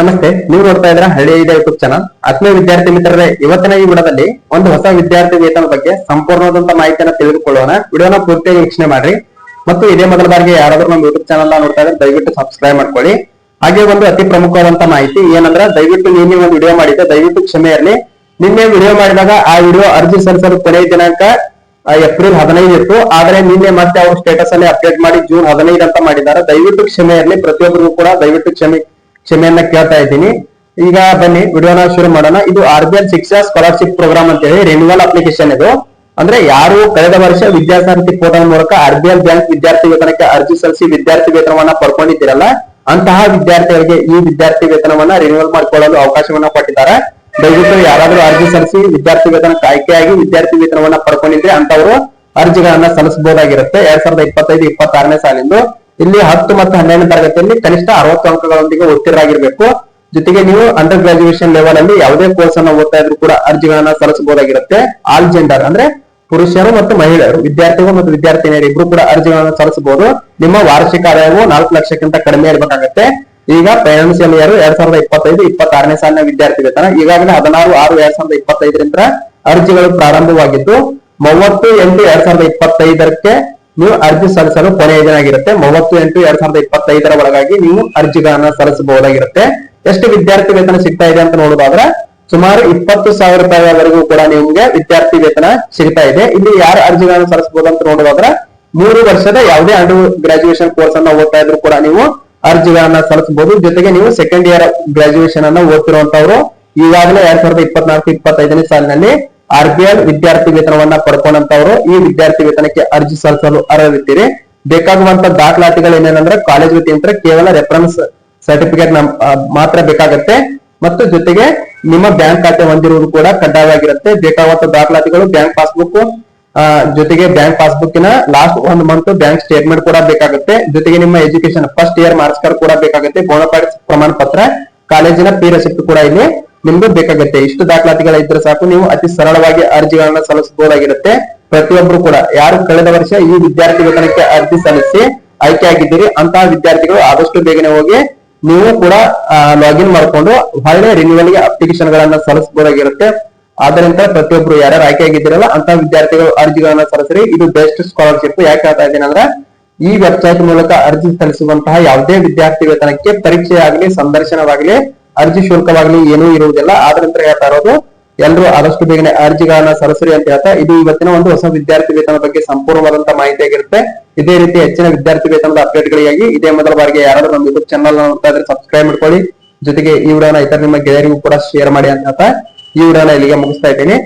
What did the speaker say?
ನಮಸ್ತೆ, ನೀವು ನೋಡ್ತಾ ಇದ್ರ ಹಳ್ಳಿ ಇದೆ ಯೂಟ್ಯೂಬ್ ಚಾನಲ್ ಆತ್ಮೀಯ ವಿದ್ಯಾರ್ಥಿ ಮಿತ್ರರೇ, ಇವತ್ತಿನ ಈ ವಿಡದಲ್ಲಿ ಒಂದು ಹೊಸ ವಿದ್ಯಾರ್ಥಿ ವೇತನ ಬಗ್ಗೆ ಸಂಪೂರ್ಣವಾದಂತ ಮಾಹಿತಿಯನ್ನು ತಿಳಿದುಕೊಳ್ಳೋಣ. ವಿಡಿಯೋನ ಪೂರ್ತಿಯಾಗಿ ವೀಕ್ಷಣೆ ಮಾಡ್ರಿ. ಮತ್ತು ಇದೇ ಮೊದಲ ಬಾರಿಗೆ ಯಾರಾದ್ರೂ ನಮ್ಮ ಯೂಟ್ಯೂಬ್ ಚಾನಲ್ ನೋಡ್ತಾ ಇದ್ರೆ ದಯವಿಟ್ಟು ಸಬ್ಸ್ಕ್ರೈಬ್ ಮಾಡ್ಕೊಳ್ಳಿ. ಹಾಗೆ ಒಂದು ಅತಿ ಪ್ರಮುಖವಾದಂತ ಮಾಹಿತಿ ಏನಂದ್ರೆ, ದಯವಿಟ್ಟು ನಿನ್ನೆ ಒಂದು ವಿಡಿಯೋ ಮಾಡಿದ್ದೆ ದಯವಿಟ್ಟು ಕ್ಷಮೆ ಇರಲಿ. ನಿನ್ನೆ ವಿಡಿಯೋ ಮಾಡಿದಾಗ ಆ ವಿಡಿಯೋ ಅರ್ಜಿ ಸಲ್ಲಿಸಲು ಕೊನೆಯ ದಿನಾಂಕ ಏಪ್ರಿಲ್ ಹದಿನೈದು ಇತ್ತು. ಆದ್ರೆ ನಿನ್ನೆ ಮತ್ತೆ ಅವರು ಸ್ಟೇಟಸ್ ಅಲ್ಲಿ ಅಪ್ಡೇಟ್ ಮಾಡಿ ಜೂನ್ ಹದಿನೈದು ಅಂತ ಮಾಡಿದ್ದಾರೆ. ದಯವಿಟ್ಟು ಕ್ಷಮೆ ಇರಲಿ. ಪ್ರತಿಯೊಬ್ಬರಿಗೂ ಕೂಡ ದಯವಿಟ್ಟು ಕ್ಷಮೆ ಕ್ಷಮೆಯನ್ನ ಕೇಳ್ತಾ ಇದ್ದೀನಿ. ಈಗ ಬನ್ನಿ, ವಿಡಿಯೋನ ಶುರು ಮಾಡೋಣ. ಇದು ಆರ್ ಶಿಕ್ಷಾ ಸ್ಕಾಲರ್ಶಿಪ್ ಪ್ರೋಗ್ರಾಮ್ ಅಂತ ಹೇಳಿ ರಿನ್ಯೂವಲ್ ಅಪ್ಲಿಕೇಶನ್ ಇದು. ಅಂದ್ರೆ ಯಾರು ಕಳೆದ ವರ್ಷ ವಿದ್ಯಾಸಾರ್ಥಿ ಪೋರ್ಟಲ್ ಮೂಲಕ ಆರ್ ಬ್ಯಾಂಕ್ ವಿದ್ಯಾರ್ಥಿ ವೇತನಕ್ಕೆ ಅರ್ಜಿ ಸಲ್ಲಿಸಿ ವಿದ್ಯಾರ್ಥಿ ವೇತನವನ್ನ ಪಡ್ಕೊಂಡಿದ್ದೀರಲ್ಲ, ಅಂತಹ ವಿದ್ಯಾರ್ಥಿಗಳಿಗೆ ಈ ವಿದ್ಯಾರ್ಥಿ ವೇತನವನ್ನ ರಿನ್ಯೂವಲ್ ಮಾಡಿಕೊಳ್ಳಲು ಅವಕಾಶವನ್ನ ಕೊಟ್ಟಿದ್ದಾರೆ. ದಯವಿಟ್ಟು ಯಾರಾದ್ರೂ ಅರ್ಜಿ ಸಲ್ಲಿಸಿ ವಿದ್ಯಾರ್ಥಿ ವೇತನಕ್ಕೆ ಆಯ್ಕೆಯಾಗಿ ವಿದ್ಯಾರ್ಥಿ ವೇತನವನ್ನ ಪಡ್ಕೊಂಡಿದ್ರೆ ಅಂತವರು ಅರ್ಜಿಗಳನ್ನ ಸಲ್ಲಿಸಬಹುದಾಗಿರುತ್ತೆ. ಎರಡ್ ಸಾವಿರದ ಇಪ್ಪತ್ತೈದು, ಇಪ್ಪತ್ತಾರನೇ ಸಾಲಿಂದು. ಇಲ್ಲಿ ಹತ್ತು ಮತ್ತು ಹನ್ನೆರಡನೇ ತರಗತಿಯಲ್ಲಿ ಕನಿಷ್ಠ ಅರವತ್ತು ಅಂಕಗಳೊಂದಿಗೆ ಉತ್ತೀರ್ಣರಾಗಿರ್ಬೇಕು ಜೊತೆಗೆ ನೀವು ಅಂಡರ್ ಗ್ರಾಜುಯೇಷನ್ ಲೆವೆಲ್ ಅಲ್ಲಿ ಯಾವುದೇ ಕೋರ್ಸ್ ಅನ್ನ ಓದ್ತಾ ಇದ್ರು ಕೂಡ ಅರ್ಜಿಗಳನ್ನ ಸಲ್ಲಿಸಬಹುದಾಗಿರುತ್ತೆ. ಆಲ್ ಜೆಂಡರ್ ಅಂದ್ರೆ ಪುರುಷರು ಮತ್ತು ಮಹಿಳೆಯರು, ವಿದ್ಯಾರ್ಥಿಗಳು ಮತ್ತು ವಿದ್ಯಾರ್ಥಿನಿಯರು ಇಬ್ರು ಕೂಡ ಅರ್ಜಿಗಳನ್ನು ಸಲ್ಲಿಸಬಹುದು. ನಿಮ್ಮ ವಾರ್ಷಿಕ ಆದಾಯವು ನಾಲ್ಕು ಲಕ್ಷಕ್ಕಿಂತ ಕಡಿಮೆ ಇರಬೇಕಾಗತ್ತೆ. ಈಗ ಫೈನಾನ್ಸಿಯಲ್ ಇಯರ್ ಎರಡ್ ಸಾವಿರದ ಇಪ್ಪತ್ತೈದು ಇಪ್ಪತ್ತಾರನೇ ಸಾಲಿನ ವಿದ್ಯಾರ್ಥಿ ವೇತನ ಈಗಾಗಲೇ ಹದಿನಾರು ಆರು ಎರಡ್ ಸಾವಿರದ ಇಪ್ಪತ್ತೈದರಿಂದ ಅರ್ಜಿಗಳು ಪ್ರಾರಂಭವಾಗಿದ್ದು, ಮೂವತ್ತು ಎಂಟು ಎರಡ್ ಸಾವಿರದ ಇಪ್ಪತ್ತೈದಕ್ಕೆ ನೀವು ಅರ್ಜಿ ಸಲ್ಲಿಸಲು ಕೊನೆಯ ದಿನ ಆಗಿರುತ್ತೆ ಮೂವತ್ತು ಎಂಟು ಎರಡ್ ಸಾವಿರದ ಇಪ್ಪತ್ತೈದರ ಒಳಗಾಗಿ ನೀವು ಅರ್ಜಿಗಳನ್ನ ಸಲ್ಲಿಸಬಹುದಾಗಿರುತ್ತೆ. ಎಷ್ಟು ವಿದ್ಯಾರ್ಥಿ ವೇತನ ಸಿಗ್ತಾ ಇದೆ ಅಂತ ನೋಡೋದಾದ್ರೆ ಸುಮಾರು ಇಪ್ಪತ್ತು ಸಾವಿರ ರೂಪಾಯಿವರೆಗೂ ಕೂಡ ನಿಮ್ಗೆ ವಿದ್ಯಾರ್ಥಿ ವೇತನ ಸಿಗ್ತಾ ಇದೆ. ಇಲ್ಲಿ ಯಾರು ಅರ್ಜಿಗಳನ್ನ ಸಲ್ಲಿಸಬಹುದು ಅಂತ ನೋಡೋದಾದ್ರೆ ಮೂರು ವರ್ಷದ ಯಾವುದೇ ಅಂಡರ್ ಗ್ರಾಜುಯೇಷನ್ ಕೋರ್ಸ್ ಅನ್ನ ಓದ್ತಾ ಇದ್ರು ಕೂಡ ನೀವು ಅರ್ಜಿಗಳನ್ನ ಸಲ್ಲಿಸಬಹುದು. ಜೊತೆಗೆ ನೀವು ಸೆಕೆಂಡ್ ಇಯರ್ ಗ್ರಾಜುಯೇಷನ್ ಅನ್ನ ಓದ್ತಿರುವಂತವ್ರು ಈಗಾಗಲೇ ಎರಡ್ ಸಾವಿರದ ಇಪ್ಪತ್ನಾಲ್ಕು, ಇಪ್ಪತ್ತೈದನೇ ಸಾಲಿನಲ್ಲಿ ಆರ್ ಬಿ ಎಲ್ ವಿದ್ಯಾರ್ಥಿ ವೇತನವನ್ನ ಪಡ್ಕೊಂಡಂತವರು ಈ ವಿದ್ಯಾರ್ಥಿ ವೇತನಕ್ಕೆ ಅರ್ಜಿ ಸಲ್ಲಿಸಲು ಅರ್ಹರಿದ್ದೀರಿ. ಬೇಕಾಗುವಂತ ದಾಖಲಾತಿಗಳು ಏನೇನಂದ್ರೆ ಕಾಲೇಜ್ ವತಿಯಿಂದ ಕೇವಲ ರೆಫರೆನ್ಸ್ ಸರ್ಟಿಫಿಕೇಟ್ ಮಾತ್ರ ಬೇಕಾಗತ್ತೆ. ಮತ್ತು ಜೊತೆಗೆ ನಿಮ್ಮ ಬ್ಯಾಂಕ್ ಖಾತೆ ಹೊಂದಿರುವುದು ಕೂಡ ಕಡ್ಡಾಯವಾಗಿರುತ್ತೆ. ಬೇಕಾಗುವಂತ ದಾಖಲಾತಿಗಳು ಬ್ಯಾಂಕ್ ಪಾಸ್ಬುಕ್ ಜೊತೆಗೆ ಬ್ಯಾಂಕ್ ಪಾಸ್ಬುಕ್ಕಿನ ಲಾಸ್ಟ್ ಒಂದು ಮಂತ್ ಬ್ಯಾಂಕ್ ಸ್ಟೇಟ್ಮೆಂಟ್ ಕೂಡ ಬೇಕಾಗುತ್ತೆ. ಜೊತೆಗೆ ನಿಮ್ಮ education first year marks card ಕೂಡ ಬೇಕಾಗುತ್ತೆ. ಬೋನಫೈಡ್ ಪ್ರಮಾಣ ಪತ್ರ ಕಾಲೇಜಿನ ಪಿ ರೆಸಿಪ್ಟ್ ಕೂಡ ಇಲ್ಲಿ ನಿಮ್ಗೆ ಬೇಕಾಗುತ್ತೆ. ಇಷ್ಟು ದಾಖಲಾತಿಗಳ ಇದ್ರೆ ಸಾಕು, ನೀವು ಅತಿ ಸರಳವಾಗಿ ಅರ್ಜಿಗಳನ್ನ ಸಲ್ಲಿಸಬಹುದಾಗಿರುತ್ತೆ. ಪ್ರತಿಯೊಬ್ಬರು ಕೂಡ, ಯಾರು ಕಳೆದ ವರ್ಷ ಈ ವಿದ್ಯಾರ್ಥಿ ವೇತನಕ್ಕೆ ಅರ್ಜಿ ಸಲ್ಲಿಸಿ ಆಯ್ಕೆ ಆಗಿದ್ದೀರಿ, ಅಂತಹ ವಿದ್ಯಾರ್ಥಿಗಳು ಆದಷ್ಟು ಬೇಗನೆ ಹೋಗಿ ನೀವು ಕೂಡ ಲಾಗಿನ್ ಮಾಡಿಕೊಂಡು ಒಳ್ಳೆ ರಿನ್ಯೂವಲ್ಗೆ ಅಪ್ಲಿಕೇಶನ್ ಗಳನ್ನ ಸಲ್ಲಿಸಬಹುದಾಗಿರುತ್ತೆ. ಆದ್ದರಿಂದ ಪ್ರತಿಯೊಬ್ಬರು ಯಾರ್ಯಾರು ಆಯ್ಕೆ ಆಗಿದ್ದೀರಲ್ಲ ಅಂತ ವಿದ್ಯಾರ್ಥಿಗಳು ಅರ್ಜಿಗಳನ್ನ ಸಲ್ಲಿಸ್ರಿ. ಇದು ಬೆಸ್ಟ್ ಸ್ಕಾಲರ್ಶಿಪ್ ಯಾಕೆ ಹೇಳ್ತಾ ಇದ್ದೀನಿ ಈ ವೆಬ್ಸೈಟ್ ಮೂಲಕ ಅರ್ಜಿ ಸಲ್ಲಿಸುವಂತಹ ಯಾವುದೇ ವಿದ್ಯಾರ್ಥಿ ವೇತನಕ್ಕೆ ಪರೀಕ್ಷೆ ಆಗಲಿ ಸಂದರ್ಶನವಾಗಲಿ ಅರ್ಜಿ ಶುಲ್ಕವಾಗಲಿ ಏನೂ ಇರುವುದಿಲ್ಲ. ಆದ್ರಿಂದ ಹೇಳ್ತಾ ಇರೋದು ಎಲ್ಲರೂ ಆದಷ್ಟು ಬೇಗನೆ ಅರ್ಜಿಗಳನ್ನ ಸರಸರಿ ಅಂತ ಹೇಳ್ತಾ, ಇದು ಇವತ್ತಿನ ಒಂದು ಹೊಸ ವಿದ್ಯಾರ್ಥಿ ವೇತನ ಬಗ್ಗೆ ಸಂಪೂರ್ಣವಾದಂತಹ ಮಾಹಿತಿ ಆಗಿರುತ್ತೆ. ಇದೇ ರೀತಿ ಹೆಚ್ಚಿನ ವಿದ್ಯಾರ್ಥಿ ವೇತನದ ಅಪ್ಡೇಟ್ ಗಳಿಗಾಗಿ ಇದೇ ಮೊದಲ ಬಾರಿಗೆ ಯಾರಾದ್ರೂ ನಮ್ಮ ಯೂಟ್ಯೂಬ್ ಚಾನಲ್ ನೋಡ್ತಾ ಇದ್ರೆ ಸಬ್ಸ್ಕ್ರೈಬ್ ಮಾಡ್ಕೊಳ್ಳಿ. ಜೊತೆಗೆ ಈ ವಿಡಿಯೋನ ಇತರ ನಿಮ್ಮ ಗೆಳೆಯರಿಗೂ ಕೂಡ ಶೇರ್ ಮಾಡಿ ಅಂತ ಹೇಳ್ತಾ, ಈ ವಿಡಿಯೋನ ಇಲ್ಲಿಗೆ ಮುಗಿಸ್ತಾ ಇದ್ದೀನಿ.